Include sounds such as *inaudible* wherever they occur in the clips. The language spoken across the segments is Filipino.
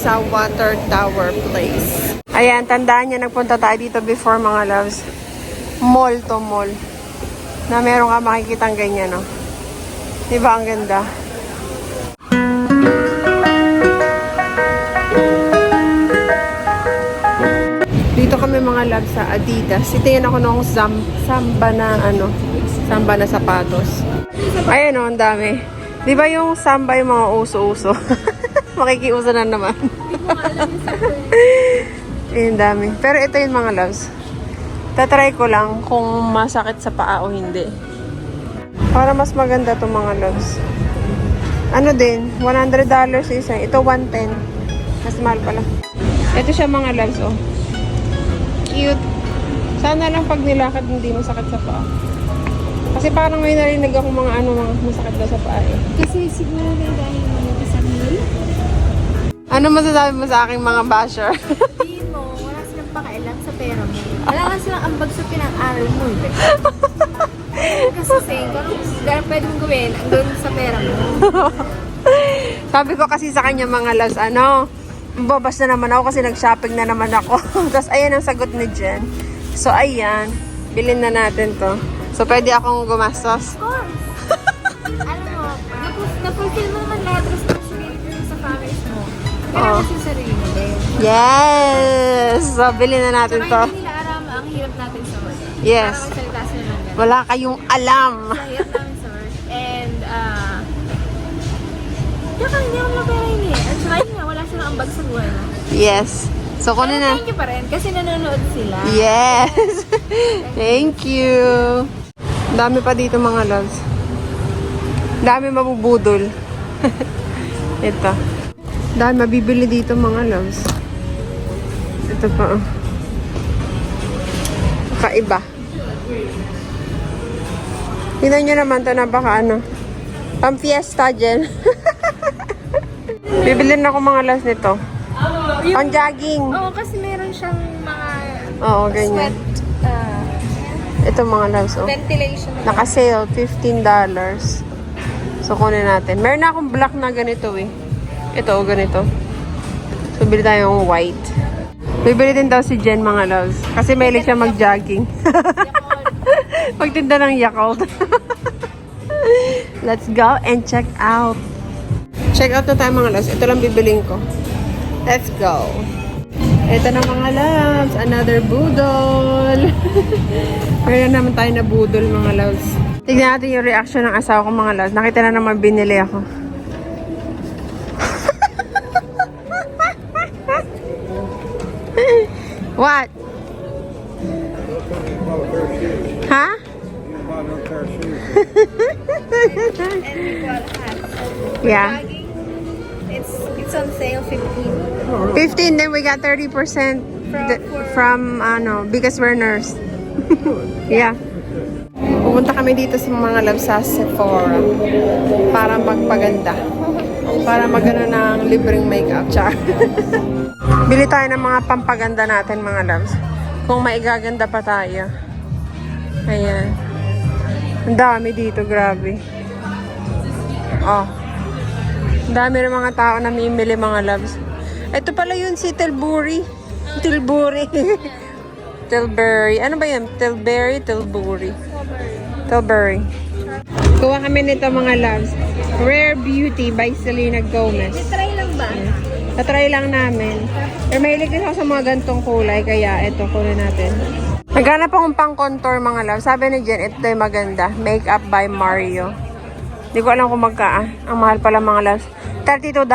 sa Water Tower Place. Ayan, tandaan niya, nagpunta tayo dito before mga loves. Mall to mall. Na meron ka makikita ganyan, no? Di ba ang ganda? Dito kami mga loves sa Adidas. Itingin ako nung zam, samba na ano, samba na sapatos. Ayan o, ang dami. Di ba yung samba yung mga uso-uso? *laughs* Makikiuso na naman. *laughs* Ayun, dami. Pero ito yung mga loves. Tatry ko lang kung masakit sa paa o hindi. Para mas maganda itong mga loves. Ano din, $100 isa. Ito, 110 Mas mahal pala. Ito siya mga loves, oh. Cute. Sana lang pag nilakad hindi masakit sa paa. Kasi parang may narinig ako mga ano, mga masakit daw sa paa eh. Kasi siguro na dahil naman sa. Ano masasabi mo sa aking mga basher? *laughs* Hindi mo, wala silang pakailan sa pera mo. Wala nga silang ambag sa pinang-aral mo. eh. Kasi saying, kung anong gar- pwede mong gawin, ang gawin mo sa pera mo. *laughs* Sabi ko kasi sa kanya mga loves, ano, babas na naman ako kasi nag-shopping na naman ako. *laughs* Tapos ayan ang sagot ni Jen. So ayan, bilhin na natin to. So pwede akong gumastos. Of course! Alam mo, napu- na-fulfill mo naman lahat ng sa kasi sarili mo din. Yes! So bilhin na natin to. hindi nila alam ang hirap natin sa work. Yes. Parang magsalita sila ng ganun. Wala kayong alam. Hirap namin sa work. And, ah... Tsaka hindi ako mapera yun eh. At saka yun nga, wala silang ambag sa buhay mo. Yes. So kunin na. Thank you pa rin kasi nanonood sila. Yes! Thank you! *laughs* Dami pa dito mga loves. Dami mabubudol. *laughs* Ito. Dami mabibili dito mga loves. Ito pa. oh. Kakaiba. Tingnan nyo naman to napaka ano. Pang fiesta dyan. *laughs* Bibilin ako mga loves nito. Pang jogging. Oo, kasi meron siyang mga Oo, ganyan. sweat ah, Ito mga loves, oh. ventilation. Naka-sale, $15. So, kunin natin. Meron na akong black na ganito eh. Ito, ganito. So, bili tayong white. Bibili din daw si Jen mga loves. Kasi mahilig siya mag-jogging. *laughs* Magtinda ng Yakult. *laughs* Let's go and check out. Check out na tayo mga loves. Ito lang bibiling ko. Let's go. Ito na mga loves. Another budol. *laughs* Meron naman tayo na budol mga loves. Tignan natin yung reaction ng asawa ko mga loves. Nakita na naman binili ako. What? Ha? *laughs* Yeah. It's it's on sale 15. 15, then we got 30% th- from, ano, because we're nurse. *laughs* yeah. Pupunta kami dito sa mga lab sa Sephora para magpaganda. Para magano ng libreng makeup. Char. *laughs* Bili tayo ng mga pampaganda natin mga loves. Kung maigaganda pa tayo. Ayan. Ang dami dito, grabe. Oh. Ang dami rin mga tao na mimili mga loves. Ito pala yun si Tilbury. Tilbury. *laughs* Tilbury. Ano ba yan? Tilbury, Tilbury. Tilbury. Kuha kami nito mga loves. Rare Beauty by Selena Gomez. Natry lang namin. Pero mahilig din ako sa mga gantong kulay, kaya ito, kunin natin. Naghanap akong pang contour mga love. Sabi ni Jen, ito yung maganda. Makeup by Mario. Hindi ko alam kung magka. Ang mahal pala mga loves. $32.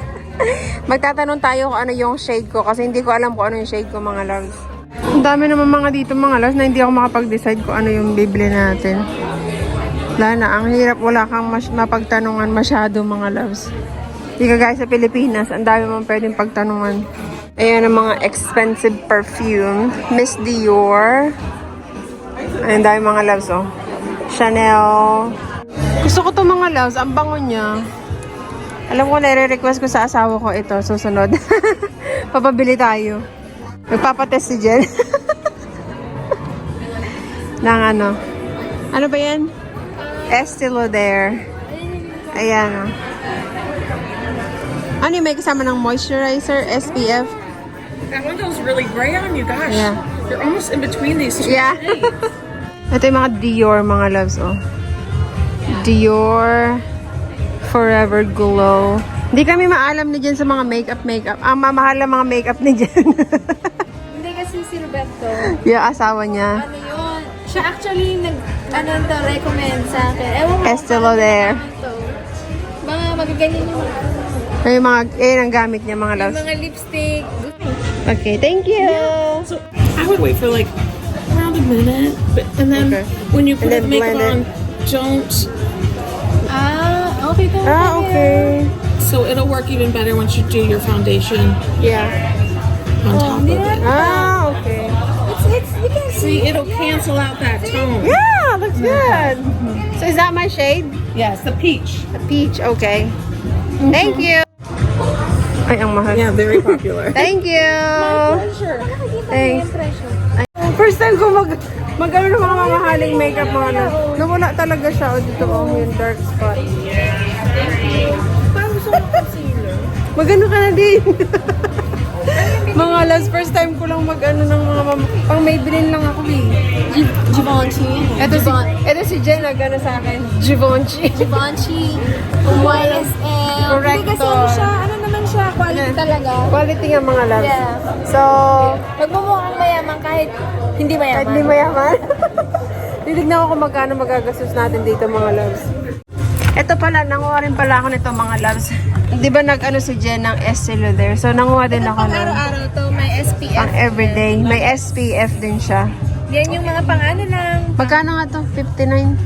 *laughs* Magtatanong tayo kung ano yung shade ko kasi hindi ko alam kung ano yung shade ko mga loves. Ang dami naman mga dito mga loves na hindi ako makapag-decide kung ano yung bibili natin. Wala na, ang hirap wala kang mas mapagtanungan masyado mga loves. Hindi ka guys sa Pilipinas, ang dami mong pwedeng pagtanungan. Ayan ang mga expensive perfume. Miss Dior. Ayan, dami mga loves oh. Chanel. Gusto ko to mga loves, ang bango niya. Alam ko, nire-request ko sa asawa ko ito, susunod. *laughs* Papabili tayo. Magpapatest si Jen. *laughs* Ng ano. Ano ba yan? Estee Lauder. Ayan oh. Ano yung may kasama ng moisturizer, SPF? That one goes really gray on you, gosh. Yeah. You're almost in between these two Yeah. *laughs* Ito yung mga Dior, mga loves, oh. Dior Forever Glow. Hindi kami maalam na dyan sa mga makeup, makeup. Ang mamahal na mga makeup ni dyan. *laughs* Hindi kasi si Roberto, yung asawa niya. ano yun, siya actually nag, ano to, recommend sa akin. Ewan ko. Estee Lauder. Mga magaganyan yung Yung mga, eh, ang gamit niya, mga loves. mga lipstick. Okay, thank you. So I would wait for like around a minute, but and then Okay. when you put the makeup on, don't. Ah, okay to. Ah, okay. So it'll work even better once you do your foundation Yeah. on Oh, top of it. Ah, okay. It's, it's, you can see. See, it'll cancel out that tone. Yeah, looks good. So is that my shade? Yes, the peach. A peach, okay. Thank you. Ay, ang mahal. Yeah, very popular. *laughs* Thank you. Sure. Thanks. Impression. First time ko mag mag ano ng mga mamahaling makeup mga na. Nawala talaga siya o dito oh, yung dark spot. Parang gusto ko concealer. Magano ka na din. *laughs* mga last first time ko lang mag ano ng mga mam pang Maybelline lang ako eh. Givenchy. Ito si ito si Jen nagano sa akin. Givenchy. Givenchy. YSL. Correcto. Hindi kasi ano ano siya, quality talaga. Quality nga mga loves. Yeah. So, Magmumukhang mayaman kahit hindi mayaman. kahit di mayaman. *laughs* Titignan ko kung magkano magagastos natin dito mga loves. Ito pala, nanguha rin pala ako nito mga loves. Di ba nag-ano si Jen ng Estee Lauder? So, nanguha din ako Pang ng araw-araw to, may SPF. pang everyday. May SPF din siya. Yan yung mga pang ano lang, Magkano nga to? 59?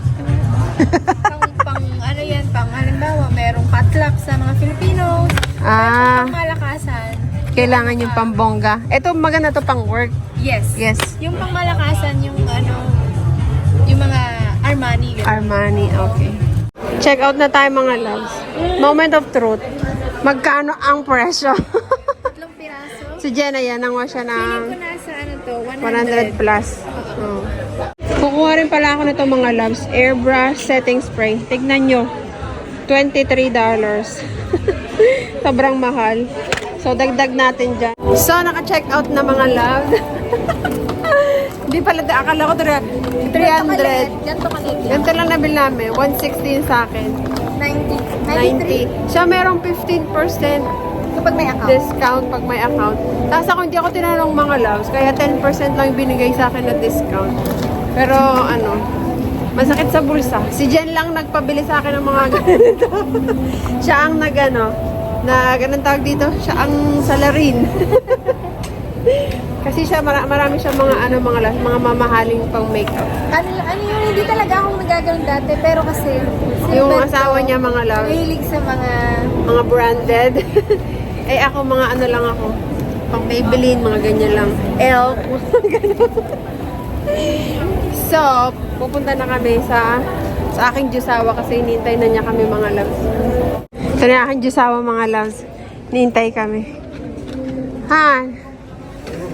pang, pang ano yan, pang halimbawa, merong patlak sa mga Filipinos. Ah, malakasan. kailangan yung pambongga. Ito maganda to pang work. Yes. Yes. Yung pang malakasan, yung ano, yung mga Armani. ganun. Armani, okay. Check out na tayo mga loves. Moment of truth. Magkano ang presyo? *laughs* Tatlong piraso. si Jenna yan, nanguha siya Feeling ko ng nasa ano to, 100 100. plus. Oh. Kukuha rin pala ako nito mga loves. Airbrush setting spray. Tignan nyo. $23. Sobrang mahal. So, dagdag natin dyan. So, naka-check out na mga loves. *laughs* Hindi pala, akala ko 300. Ganto kalit yan. Ganito lang nabil namin. 116 sa akin. 90. 90. Siya merong 15% Kapag may account. discount pag may account. Tapos ako hindi ako tinanong mga loves, kaya 10% lang binigay sa akin na discount. Pero ano, masakit sa bulsa. Si Jen lang nagpabili sa akin ng mga *laughs* ganito. siya ang nagano, na ganun tawag dito, siya ang salarin. *laughs* Kasi siya, mara- marami siya mga ano mga mga mamahaling pang makeup. Ano, ano yun, hindi talaga akong nagagano'n dati, pero kasi, si Yung Roberto, asawa niya mga loves. Mahilig sa mga, mga branded. *laughs* eh ako mga ano lang ako. Pang Maybelline, mga ganyan lang. Elf, so, pupunta na kami sa sa aking Jusawa kasi hinintay na niya kami mga loves. So, na aking Jusawa mga loves. Hinintay kami. Han,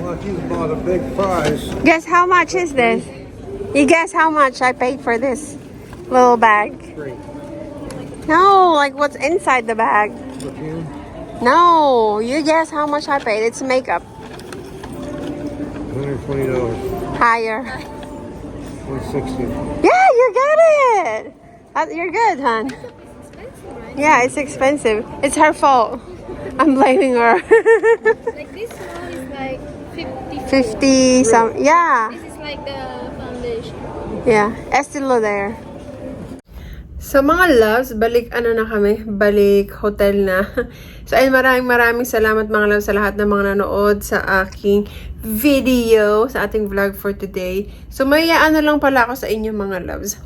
like you bought a big prize. guess how much is this? You guess how much I paid for this little bag? No, like what's inside the bag? No, you guess how much I paid. It's makeup. $120. Higher. 160 Yeah, you got it. You're good, hon. Yeah, it's expensive. It's her fault. I'm blaming her. *laughs* like this one is like 50. 50 some. Yeah. This is like the foundation. Yeah. Estee Lauder. So mga loves, balik ano na kami, balik hotel na. *laughs* So ayun, maraming maraming salamat mga loves sa lahat ng mga nanood sa aking video, sa ating vlog for today. So may ano lang pala ako sa inyo mga loves.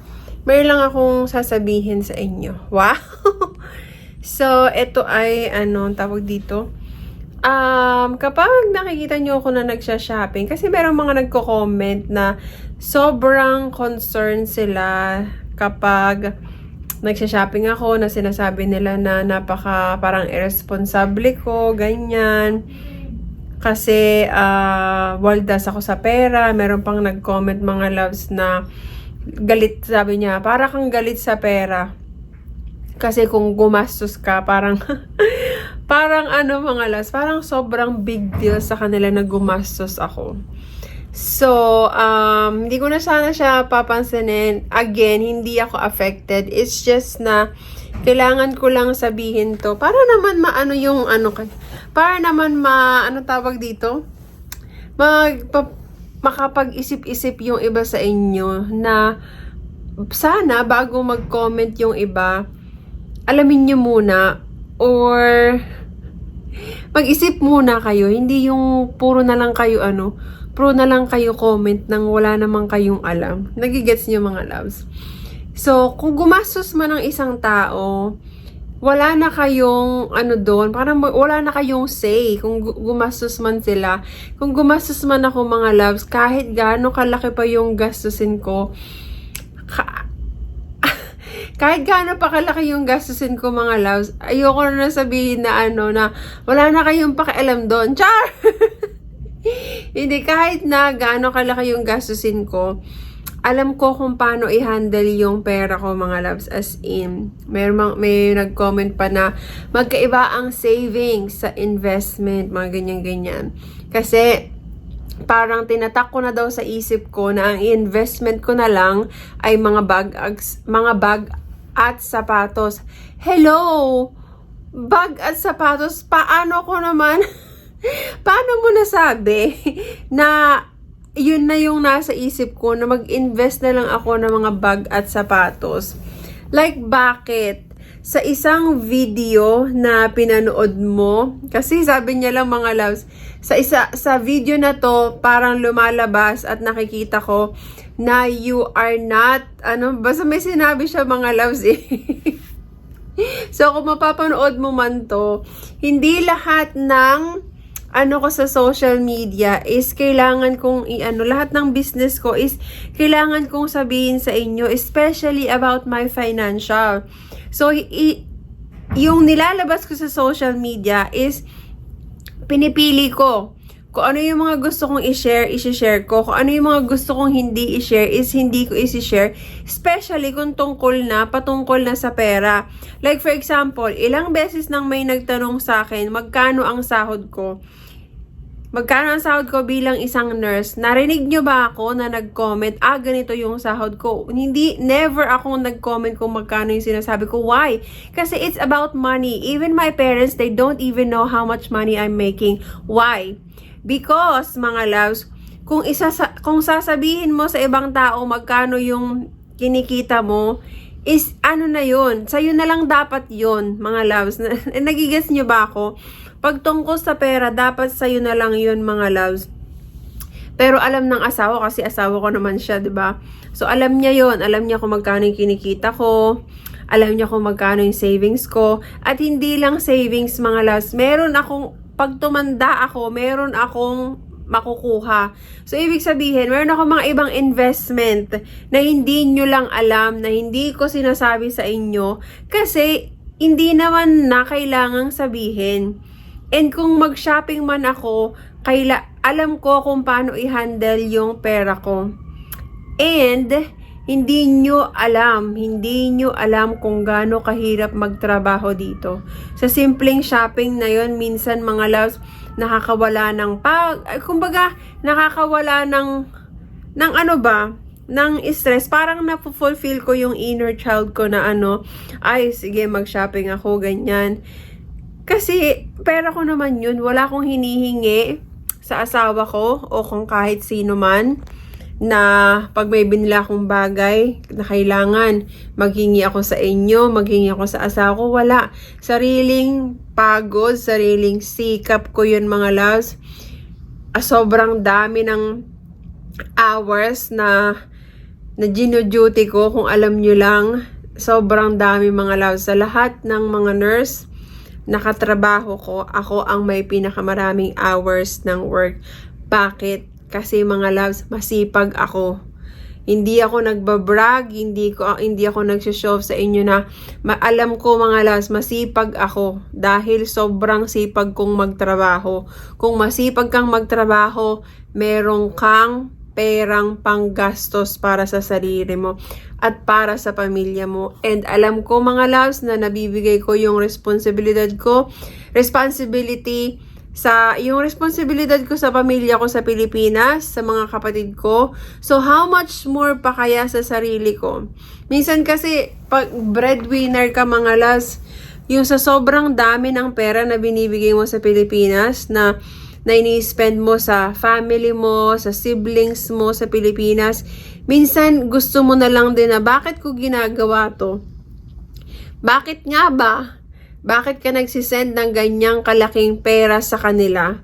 May lang akong sasabihin sa inyo. Wow! *laughs* so ito ay ano, tawag dito. Um, kapag nakikita nyo ako na nagsha-shopping, kasi merong mga nagko-comment na sobrang concerned sila kapag nagsha-shopping ako na sinasabi nila na napaka parang irresponsible ko, ganyan. Kasi uh, waldas ako sa pera. Meron pang nag-comment mga loves na galit, sabi niya, para kang galit sa pera. Kasi kung gumastos ka, parang *laughs* parang ano mga loves, parang sobrang big deal sa kanila na gumastos ako. So, um, hindi ko na sana siya papansinin. Again, hindi ako affected. It's just na kailangan ko lang sabihin to para naman maano yung ano para naman ma ano tawag dito mag makapag-isip-isip yung iba sa inyo na sana bago mag-comment yung iba alamin nyo muna or mag-isip muna kayo. Hindi yung puro na lang kayo ano puro na lang kayo comment nang wala namang kayong alam. Nagigets nyo mga loves? So, kung gumastos man ng isang tao, wala na kayong ano doon, parang wala na kayong say kung gu- gumastos man sila. Kung gumastos man ako mga loves, kahit gaano kalaki pa yung gastusin ko, ka- *laughs* kahit gaano pa kalaki yung gastusin ko mga loves, ayoko na sabihin na ano na wala na kayong pakialam doon. Char! *laughs* Hindi, kahit na gaano kalaki yung gastusin ko, alam ko kung paano i-handle yung pera ko mga loves as in. May, may nag-comment pa na magkaiba ang savings sa investment, mga ganyan-ganyan. Kasi parang tinatak ko na daw sa isip ko na ang investment ko na lang ay mga bag, mga bag at sapatos. Hello! Bag at sapatos, paano ko naman, *laughs* paano mo nasabi na yun na yung nasa isip ko na mag-invest na lang ako ng mga bag at sapatos. Like, bakit? Sa isang video na pinanood mo, kasi sabi niya lang mga loves, sa isa sa video na to, parang lumalabas at nakikita ko na you are not, ano, basta may sinabi siya mga loves eh. *laughs* so, kung mapapanood mo man to, hindi lahat ng ano ko sa social media is kailangan kong i-ano, lahat ng business ko is kailangan kong sabihin sa inyo, especially about my financial. So, i- yung nilalabas ko sa social media is pinipili ko kung ano yung mga gusto kong i-share, i-share ko. Kung ano yung mga gusto kong hindi i-share, is hindi ko i-share. Especially kung tungkol na, patungkol na sa pera. Like for example, ilang beses nang may nagtanong sa akin, magkano ang sahod ko? Magkano ang sahod ko bilang isang nurse? Narinig nyo ba ako na nag-comment, ah, ganito yung sahod ko? Hindi, never ako nag-comment kung magkano yung sinasabi ko. Why? Kasi it's about money. Even my parents, they don't even know how much money I'm making. Why? Because, mga loves, kung, isa sa, kung sasabihin mo sa ibang tao magkano yung kinikita mo, is ano na yun, sa'yo na lang dapat yun, mga loves. *laughs* Nagigets nyo ba ako? Pag tungkol sa pera, dapat sa'yo na lang yun, mga loves. Pero alam ng asawa kasi asawa ko naman siya, 'di ba? So alam niya 'yon, alam niya kung magkano yung kinikita ko, alam niya kung magkano yung savings ko, at hindi lang savings mga loves. Meron akong pag tumanda ako, meron akong makukuha. So, ibig sabihin, meron ako mga ibang investment na hindi nyo lang alam, na hindi ko sinasabi sa inyo, kasi hindi naman na kailangang sabihin. And kung mag-shopping man ako, kaila alam ko kung paano i-handle yung pera ko. And, hindi nyo alam, hindi nyo alam kung gaano kahirap magtrabaho dito. Sa simpleng shopping na yon minsan mga loves, nakakawala ng pag, ay, kumbaga, nakakawala ng, ng ano ba, ng stress, parang napufulfill ko yung inner child ko na ano, ay, sige, mag-shopping ako, ganyan. Kasi, pera ko naman yun, wala akong hinihingi sa asawa ko o kung kahit sino man na pag may binila akong bagay na kailangan maghingi ako sa inyo, maghingi ako sa asawa ko, wala. Sariling pagod, sariling sikap ko yun mga loves. Ah, sobrang dami ng hours na na gino-duty ko kung alam nyo lang. Sobrang dami mga loves. Sa lahat ng mga nurse, nakatrabaho ko, ako ang may pinakamaraming hours ng work. Bakit? Kasi mga loves, masipag ako. Hindi ako nagbabrag, hindi ko hindi ako nagsho-show sa inyo na alam ko mga loves, masipag ako dahil sobrang sipag kong magtrabaho. Kung masipag kang magtrabaho, merong kang perang panggastos para sa sarili mo at para sa pamilya mo. And alam ko mga loves na nabibigay ko yung responsibilidad ko, responsibility sa yung responsibilidad ko sa pamilya ko sa Pilipinas, sa mga kapatid ko. So how much more pa kaya sa sarili ko? Minsan kasi pag breadwinner ka mga las, yung sa sobrang dami ng pera na binibigay mo sa Pilipinas na na ini-spend mo sa family mo, sa siblings mo sa Pilipinas, minsan gusto mo na lang din na bakit ko ginagawa to? Bakit nga ba? Bakit ka nagsisend ng ganyang kalaking pera sa kanila?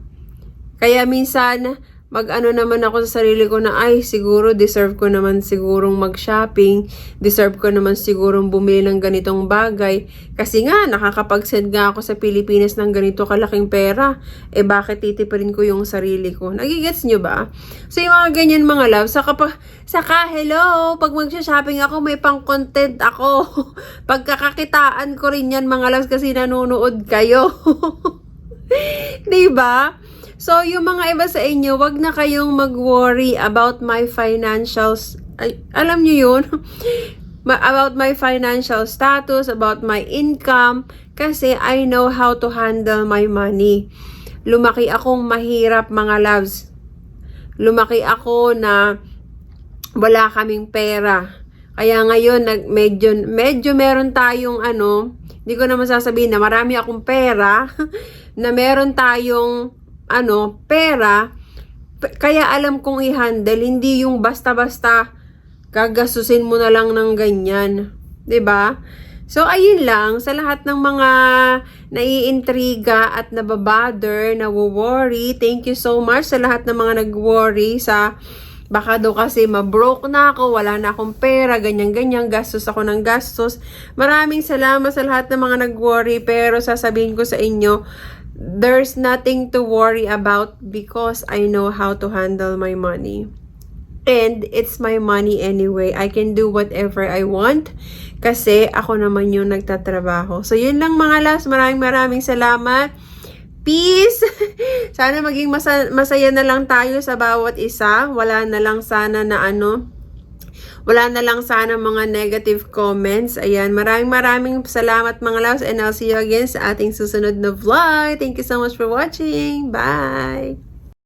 Kaya minsan, mag-ano naman ako sa sarili ko na, ay, siguro deserve ko naman sigurong mag-shopping, deserve ko naman sigurong bumili ng ganitong bagay. Kasi nga, nakakapag-send nga ako sa Pilipinas ng ganito kalaking pera. Eh, bakit titipirin ko yung sarili ko? Nagigets nyo ba? So, yung mga ganyan mga love, saka, pa, saka hello, pag mag-shopping ako, may pang-content ako. *laughs* Pagkakakitaan ko rin yan mga loves kasi nanonood kayo. *laughs* 'Di ba? So, yung mga iba sa inyo, wag na kayong mag-worry about my financials. Ay, alam niyo yun? *laughs* About my financial status, about my income, kasi I know how to handle my money. Lumaki akong mahirap, mga loves. Lumaki ako na wala kaming pera. Kaya ngayon, nag, medyo, medyo meron tayong ano, hindi ko naman sasabihin na marami akong pera, *laughs* na meron tayong ano, pera, kaya alam kong i-handle, hindi yung basta-basta gagastusin mo na lang ng ganyan. 'Di ba? So, ayun lang, sa lahat ng mga naiintriga at nababother, nawo-worry, thank you so much sa lahat ng mga nag-worry sa baka daw kasi mabroke na ako, wala na akong pera, ganyan-ganyan, gastos ako ng gastos. Maraming salamat sa lahat ng mga nag-worry, pero sasabihin ko sa inyo, there's nothing to worry about because I know how to handle my money. And it's my money anyway. I can do whatever I want kasi ako naman yung nagtatrabaho. So, yun lang mga last. Maraming maraming salamat. Peace! *laughs* Sana maging masa- masaya na lang tayo sa bawat isa. Wala na lang sana na ano, wala na lang sana mga negative comments. Ayan, maraming maraming salamat mga loves and I'll see you again sa ating susunod na vlog. Thank you so much for watching. Bye!